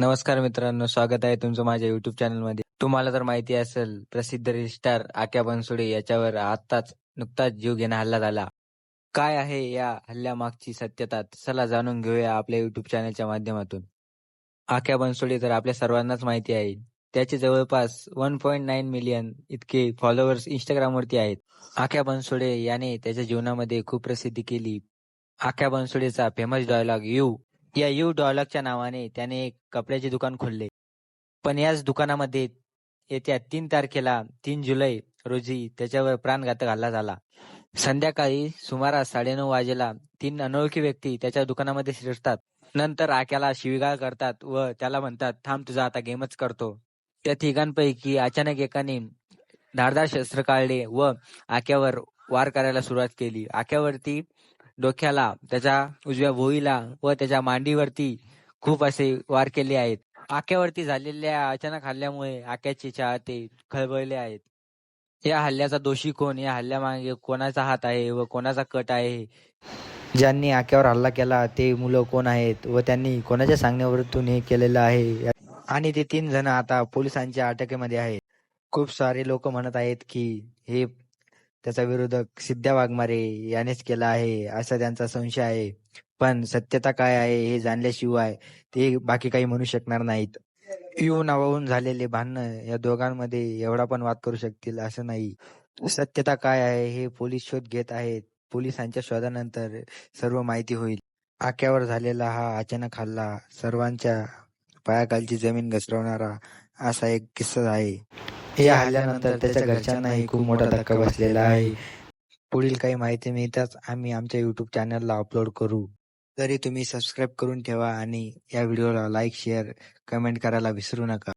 नमस्कार मित्रांनो स्वागत आहे तुमचं माझ्या युट्यूब चॅनलमध्ये तुम्हाला जर माहिती असेल प्रसिद्ध रिस्टार आक्या बनसोडे याच्यावर आताच नुकताच जीव घेणा हल्ला झाला काय आहे या हल्ल्यामागची सत्यता चला जाणून घेऊया आपल्या युट्यूब चॅनलच्या माध्यमातून. आक्या बनसोडे तर आपल्या सर्वांनाच माहिती आहे. त्याचे जवळपास वन पॉईंट नाईन मिलियन इतके फॉलोअर्स इंस्टाग्रामवरती आहेत. आक्या बनसोडे याने त्याच्या जीवनामध्ये खूप प्रसिद्धी केली. आख्या बनसोडेचा फेमस डायलॉग यू. या यू डॉलरच्या नावाने त्याने एक कपड्याचे दुकान खोलले. पण याच दुकानामध्ये येत्या तीन तारखेला तीन जुलै रोजी त्याच्यावर प्राणघातक हल्ला झाला. संध्याकाळी सुमारास साडेनऊ वाजेला तीन अनोळखी व्यक्ती त्याच्या दुकानामध्ये शिरतात. नंतर आक्याला शिवीगाळ करतात व त्याला म्हणतात थांब तुझा आता गेमच करतो. त्या तिघांपैकी अचानक एकाने धारदार शस्त्र काढले व आक्यावर वार करायला सुरुवात केली. आक्यावरती डोक्याला त्याच्या उजव्या भोईला व त्याच्या मांडीवरती खूप असे वार केले आहेत. आक्यावरती झालेल्या अचानक हल्ल्यामुळे आक्याचे चाहते खळबळले आहेत. या हल्ल्याचा दोषी कोण? या हल्ल्यामागे कोणाचा हात आहे व कोणाचा कट आहे? ज्यांनी आक्यावर हल्ला केला ते मुलं कोण आहेत व त्यांनी कोणाच्या सांगण्यावरून हे केलेलं आहे? आणि ते तीन जण आता पोलिसांच्या अटकेमध्ये आहेत. खूप सारे लोक म्हणत आहेत की हे त्याचा विरोधक सिद्ध्या वाघमारे यानेच केला आहे असा त्यांचा संशय आहे. पण सत्यता काय आहे हे जाणल्याशिवाय ते बाकी काही म्हणू शकणार नाहीत. येऊ नावाहून झालेले भांडणं या दोघांमध्ये एवढा पण वाद करू शकतील असं नाही. सत्यता काय आहे हे पोलीस शोध घेत आहेत. पोलिसांच्या शोधानंतर सर्व माहिती होईल. आक्यावर झालेला हा अचानक हल्ला सर्वांच्या पायाखालची जमीन घसरवणारा असा एक किस्सा आहे. या हल्ल्यानंतर त्याच्या घरच्यांनाही खूप मोठा धक्का बसलेला आहे. पुढील काही माहिती मिळताच आम्ही आमच्या युट्यूब चॅनलला अपलोड करू. तरी तुम्ही सबस्क्राईब करून ठेवा आणि या व्हिडिओला लाईक शेअर कमेंट करायला विसरू नका.